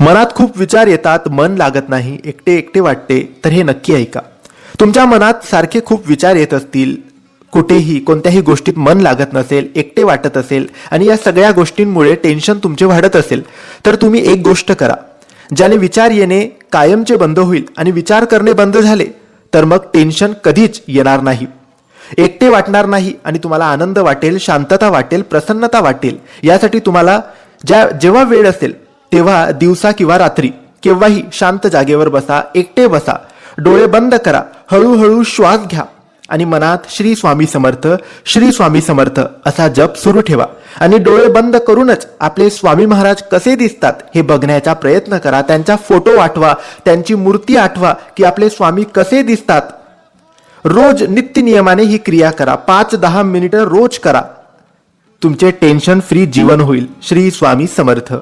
मनात खूप विचार येतात मन लागत नाही एकटे एकटे वाटते तर हे नक्की ऐका. तुमच्या मनात सारखे खूप विचार येत असतील कुठेही कोणत्याही गोष्टीत मन लागत नसेल एकटे वाटत असेल आणि या सगळ्या गोष्टींमुळे टेन्शन तुमचे वाढत असेल तर तुम्ही एक गोष्ट करा. ज्याने विचार येणे कायमचे बंद होईल आणि विचार करणे बंद झाले तर मग टेन्शन कधीच येणार नाही. एकटे वाटणार नाही आणि तुम्हाला आनंद वाटेल शांतता वाटेल प्रसन्नता वाटेल. यासाठी तुम्हाला ज्या जेव्हा वेळ असेल तेव्हा दिवसा किंवा रात्री केव्हाही शांत जागेवर बसा एकटे बसा डोळे बंद करा हळूहळू श्वास घ्या आणि मनात श्री स्वामी समर्थ श्री स्वामी समर्थ असा जप सुरू ठेवा. आणि डोळे बंद करूनच आपले स्वामी महाराज कसे दिसतात हे बघण्याचा प्रयत्न करा. त्यांचा फोटो आठवा त्यांची मूर्ती आठवा की आपले स्वामी कसे दिसतात. रोज नित्य नियमाने ही क्रिया करा. पाच दहा मिनिटं रोज करा. तुमचे टेन्शन फ्री जीवन होईल. श्री स्वामी समर्थ.